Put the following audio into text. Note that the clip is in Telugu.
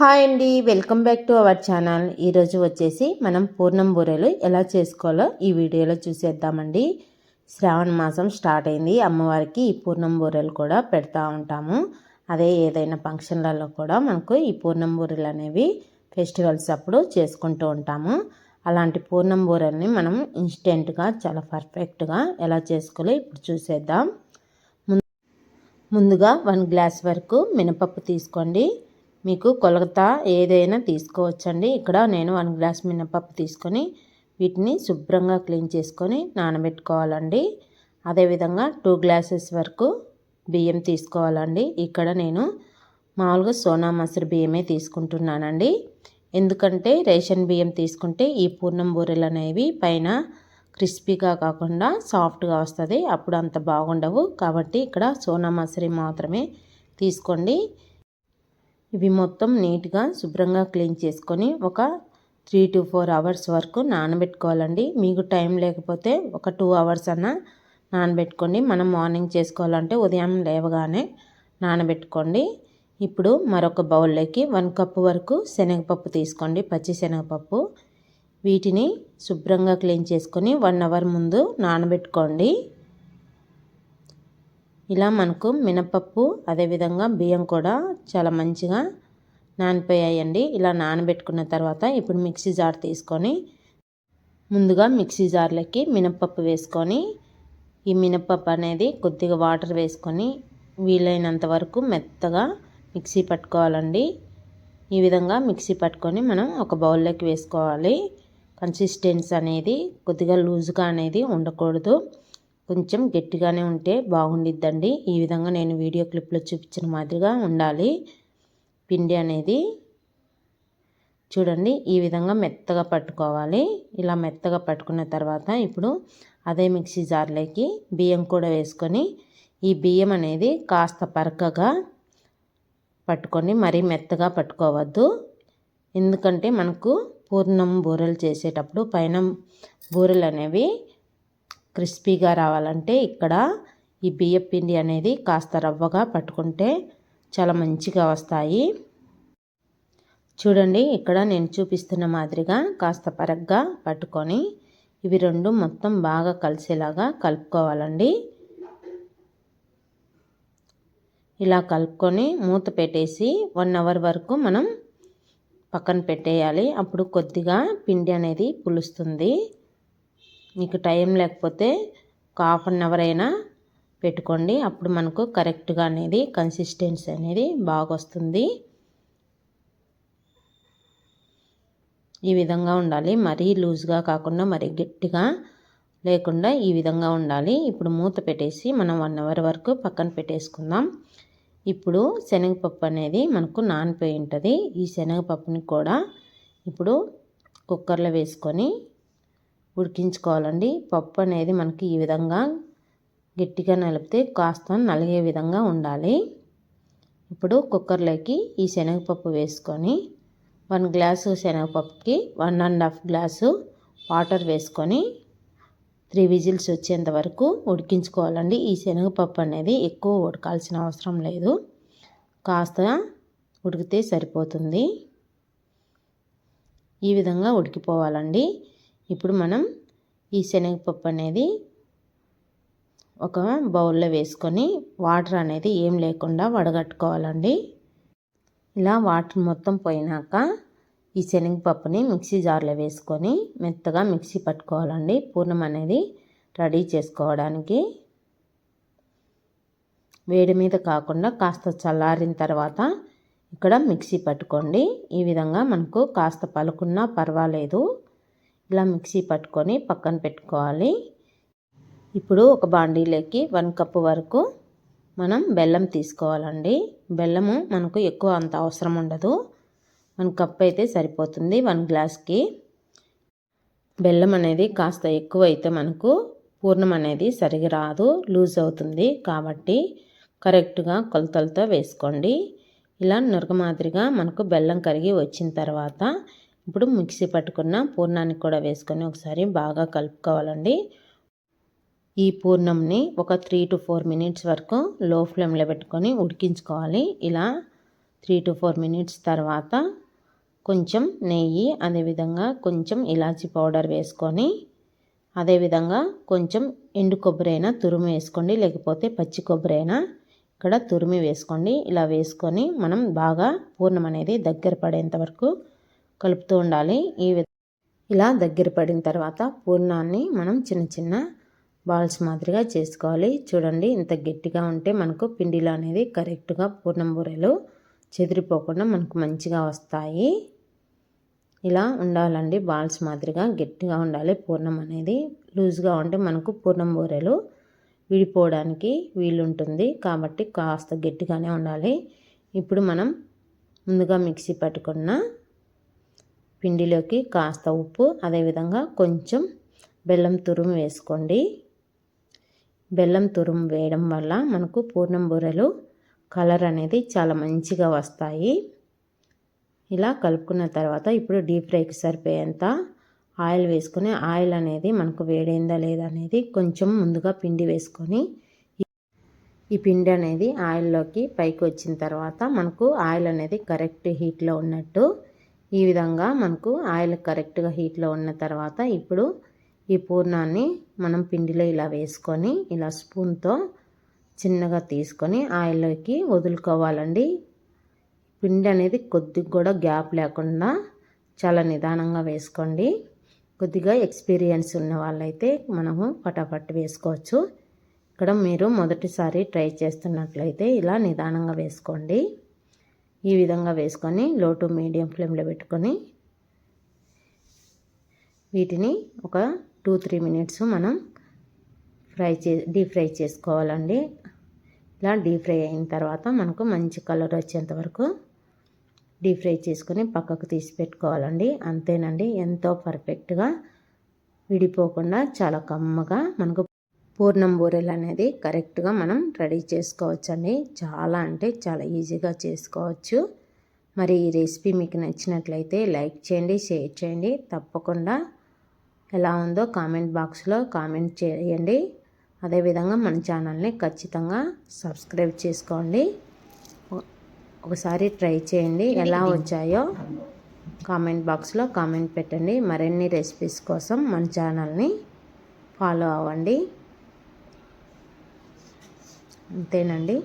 హాయ్ అండి welcome back to our channel. ఈరోజు వచ్చేసి మనం పూర్ణం బూరెలు ఎలా చేసుకోవాలో ఈ వీడియోలో చూసేద్దామండి. శ్రావణ మాసం స్టార్ట్ అయింది. అమ్మవారికి ఈ పూర్ణం బూరెలు కూడా పెడతా ఉంటాము. అదే ఏదైనా ఫంక్షన్లలో కూడా మనకు ఈ పూర్ణం బూరెలు అనేవి ఫెస్టివల్స్ అప్పుడు చేసుకుంటూ ఉంటాము. అలాంటి పూర్ణం బూరెల్ని మనం ఇన్స్టెంట్గా చాలా పర్ఫెక్ట్గా ఎలా చేసుకోవాలో ఇప్పుడు చూసేద్దాం. ముందుగా వన్ గ్లాస్ వరకు మినపప్పు తీసుకోండి. మీకు కొలత ఏదైనా తీసుకోవచ్చండి. ఇక్కడ నేను వన్ గ్లాస్ మినపప్పు తీసుకొని వీటిని శుభ్రంగా క్లీన్ చేసుకొని నానబెట్టుకోవాలండి. అదేవిధంగా టూ గ్లాసెస్ వరకు బియ్యం తీసుకోవాలండి. ఇక్కడ నేను మామూలుగా సోనా మసూరి బియ్యమే తీసుకుంటున్నానండి. ఎందుకంటే రేషన్ బియ్యం తీసుకుంటే ఈ పూర్ణం బూరెలు అనేవి పైన క్రిస్పీగా కాకుండా సాఫ్ట్గా వస్తుంది. అప్పుడు అంత బాగుండవు. కాబట్టి ఇక్కడ సోనా మసూరి మాత్రమే తీసుకోండి. ఇవి మొత్తం నీట్గా శుభ్రంగా క్లీన్ చేసుకొని ఒక త్రీ టు ఫోర్ అవర్స్ వరకు నానబెట్టుకోవాలండి. మీకు టైం లేకపోతే ఒక టూ అవర్స్ అన్న నానబెట్టుకోండి. మనం మార్నింగ్ చేసుకోవాలంటే ఉదయం లేవగానే నానబెట్టుకోండి. ఇప్పుడు మరొక బౌల్లోకి వన్ కప్పు వరకు శనగపప్పు తీసుకోండి. పచ్చి శనగపప్పు. వీటిని శుభ్రంగా క్లీన్ చేసుకొని వన్ అవర్ ముందు నానబెట్టుకోండి. ఇలా మనకు మినపప్పు అదేవిధంగా బియ్యం కూడా చాలా మంచిగా నానిపోయాయండి. ఇలా నానబెట్టుకున్న తర్వాత ఇప్పుడు మిక్సీ జార్ తీసుకొని ముందుగా మిక్సీ జార్లకి మినపప్పు వేసుకొని ఈ మినపప్పు అనేది కొద్దిగా వాటర్ వేసుకొని వీలైనంత వరకు మెత్తగా మిక్సీ పట్టుకోవాలండి. ఈ విధంగా మిక్సీ పట్టుకొని మనం ఒక బౌల్లోకి వేసుకోవాలి. కన్సిస్టెన్సీ అనేది కొద్దిగా లూజ్గా అనేది ఉండకూడదు. కొంచెం గట్టిగానే ఉంటే బాగుండిద్దండి. ఈ విధంగా నేను వీడియో క్లిప్లో చూపించిన మాదిరిగా ఉండాలి. పిండి అనేది చూడండి ఈ విధంగా మెత్తగా పట్టుకోవాలి. ఇలా మెత్తగా పట్టుకున్న తర్వాత ఇప్పుడు అదే మిక్సీ జార్లోకి బియ్యం కూడా వేసుకొని ఈ బియ్యం అనేది కాస్త పరకగా పట్టుకొని మరీ మెత్తగా పట్టుకోవద్దు. ఎందుకంటే మనకు పూర్ణం బూరెలు చేసేటప్పుడు పైన బూరెలు అనేవి క్రిస్పీగా రావాలంటే ఇక్కడ ఈ బియ్యం పిండి అనేది కాస్త రవ్వగా పట్టుకుంటే చాలా మంచిగా వస్తాయి. చూడండి ఇక్కడ నేను చూపిస్తున్న మాదిరిగా కాస్త పరగ్గా పట్టుకొని ఇవి రెండు మొత్తం బాగా కలిసేలాగా కలుపుకోవాలండి. ఇలా కలుపుకొని మూత పెట్టేసి వన్ అవర్ వరకు మనం పక్కన పెట్టేయాలి. అప్పుడు కొద్దిగా పిండి అనేది పులుస్తుంది. మీకు టైం లేకపోతే ఒక హాఫ్ అన్ అవర్ అయినా పెట్టుకోండి. అప్పుడు మనకు కరెక్ట్గా అనేది కన్సిస్టెన్సీ అనేది బాగా వస్తుంది ఈ విధంగా ఉండాలి. మరీ లూజ్గా కాకుండా మరీ గట్టిగా లేకుండా ఈ విధంగా ఉండాలి. ఇప్పుడు మూత పెట్టేసి మనం వన్ అవర్ వరకు పక్కన పెట్టేసుకుందాం. ఇప్పుడు శనగపప్పు అనేది మనకు నానిపోయి ఉంటుంది. ఈ శనగపప్పుని కూడా ఇప్పుడు కుక్కర్లో వేసుకొని ఉడికించుకోవాలండి. పప్పు అనేది మనకి ఈ విధంగా గట్టిగా నలిపితే కాస్త నలిగే విధంగా ఉండాలి. ఇప్పుడు కుక్కర్లోకి ఈ శనగపప్పు వేసుకొని one glass శనగపప్పుకి one and half glass water వేసుకొని త్రీ విజిల్స్ వచ్చేంత వరకు ఉడికించుకోవాలండి. ఈ శనగపప్పు అనేది ఎక్కువ ఉడకాల్సిన అవసరం లేదు. కాస్త ఉడికితే సరిపోతుంది. ఈ విధంగా ఉడికిపోవాలండి. ఇప్పుడు మనం ఈ శనగపప్పు అనేది ఒక బౌల్లో వేసుకొని వాటర్ అనేది ఏం లేకుండా వడగట్టుకోవాలండి. ఇలా వాటర్ మొత్తం పోయినాక ఈ శనగపప్పుని మిక్సీ జార్లో వేసుకొని మెత్తగా మిక్సీ పట్టుకోవాలండి. పూర్ణం అనేది రెడీ చేసుకోవడానికి. వేడి మీద కాకుండా కాస్త చల్లారిన తర్వాత ఇక్కడ మిక్సీ పట్టుకోండి. ఈ విధంగా మనకు కాస్త పలుకున్నా పర్వాలేదు. ఇలా మిక్సీ పట్టుకొని పక్కన పెట్టుకోవాలి. ఇప్పుడు ఒక బాండీలోకి వన్ కప్పు వరకు మనం బెల్లం తీసుకోవాలండి. బెల్లము మనకు ఎక్కువ అంత అవసరం ఉండదు. వన్ కప్ అయితే సరిపోతుంది వన్ గ్లాస్కి. బెల్లం అనేది కాస్త ఎక్కువ అయితే మనకు పూర్ణం అనేది సరిగా రాదు లూజ్ అవుతుంది కాబట్టి కరెక్ట్గా కొలతలతో వేసుకోండి. ఇలా నురగ మాదిరిగా మనకు బెల్లం కరిగి వచ్చిన తర్వాత ఇప్పుడు మిక్సీ పట్టుకున్న పూర్ణాన్ని కూడా వేసుకొని ఒకసారి బాగా కలుపుకోవాలండి. ఈ పూర్ణంని ఒక త్రీ టు ఫోర్ మినిట్స్ వరకు లో ఫ్లేమ్లో పెట్టుకొని ఉడికించుకోవాలి. ఇలా త్రీ టు ఫోర్ మినిట్స్ తర్వాత కొంచెం నెయ్యి అదేవిధంగా కొంచెం ఇలాచీ పౌడర్ వేసుకొని అదేవిధంగా కొంచెం ఎండు కొబ్బరి అయినా తురుము వేసుకోండి లేకపోతే పచ్చి కొబ్బరి అయినా ఇక్కడ తురిమి వేసుకోండి. ఇలా వేసుకొని మనం బాగా పూర్ణం అనేది దగ్గర పడేంత వరకు కలుపుతూ ఉండాలి. ఈ ఇలా దగ్గర పడిన తర్వాత పూర్ణాన్ని మనం చిన్న చిన్న బాల్స్ మాదిరిగా చేసుకోవాలి. చూడండి ఇంత గట్టిగా ఉంటే మనకు పిండిలో అనేది కరెక్ట్గా పూర్ణం బూరెలు చెదిరిపోకుండా మనకు మంచిగా వస్తాయి. ఇలా ఉండాలండి. బాల్స్ మాదిరిగా గట్టిగా ఉండాలి పూర్ణం అనేది. లూజ్గా ఉంటే మనకు పూర్ణం బూరెలు విడిపోవడానికి వీలుంటుంది. కాబట్టి కాస్త గట్టిగానే ఉండాలి. ఇప్పుడు మనం ముందుగా మిక్సీ పట్టుకున్న పిండిలోకి కాస్త ఉప్పు అదేవిధంగా కొంచెం బెల్లం తురుము వేసుకోండి. బెల్లం తురుము వేయడం వల్ల మనకు పూర్ణం బూరెలు కలర్ అనేది చాలా మంచిగా వస్తాయి. ఇలా కలుపుకున్న తర్వాత ఇప్పుడు డీప్ ఫ్రైకి సరిపోయేంత ఆయిల్ వేసుకొని ఆయిల్ అనేది మనకు వేడైందా లేదా అనేది కొంచెం ముందుగా పిండి వేసుకొని ఈ పిండి అనేది ఆయిల్లోకి పైకి వచ్చిన తర్వాత మనకు ఆయిల్ అనేది కరెక్ట్ హీట్లో ఉన్నట్టు ఈ విధంగా మనకు ఆయిల్ కరెక్ట్గా హీట్లో ఉన్న తర్వాత ఇప్పుడు ఈ పూర్ణాన్ని మనం పిండిలో ఇలా వేసుకొని ఇలా స్పూన్తో చిన్నగా తీసుకొని ఆయిల్లోకి వదులుకోవాలండి. పిండి అనేది కొద్దిగా కూడా గ్యాప్ లేకుండా చాలా నిదానంగా వేసుకోండి. కొద్దిగా ఎక్స్పీరియన్స్ ఉన్న వాళ్ళైతే మనము పటాపట్ వేసుకోవచ్చు. ఇక్కడ మీరు మొదటిసారి ట్రై చేస్తున్నట్లయితే ఇలా నిదానంగా వేసుకోండి. ఈ విధంగా వేసుకొని లో టు మీడియం ఫ్లేమ్లో పెట్టుకొని వీటిని ఒక టూ త్రీ మినిట్స్ మనం ఫ్రై చే డీప్ ఫ్రై చేసుకోవాలండి. ఇలా డీప్ ఫ్రై అయిన తర్వాత మనకు మంచి కలర్ వచ్చేంత వరకు డీప్ ఫ్రై చేసుకొని పక్కకు తీసి పెట్టుకోవాలండి. అంతేనండి ఎంతో పర్ఫెక్ట్గా విడిపోకుండా చాలా కమ్మగా మనకు పూర్ణం బూరెలు అనేది కరెక్ట్గా మనం రెడీ చేసుకోవచ్చండి. చాలా అంటే చాలా ఈజీగా చేసుకోవచ్చు. మరి ఈ రెసిపీ మీకు నచ్చినట్లయితే లైక్ చేయండి షేర్ చేయండి. తప్పకుండా ఎలా ఉందో కామెంట్ బాక్స్లో కామెంట్ చేయండి. అదేవిధంగా మన ఛానల్ని ఖచ్చితంగా సబ్స్క్రైబ్ చేసుకోండి. ఒకసారి ట్రై చేయండి ఎలా వచ్చాయో కామెంట్ బాక్స్లో కామెంట్ పెట్టండి. మరిన్ని రెసిపీస్ కోసం మన ఛానల్ని ఫాలో అవ్వండి. అంతేనండి.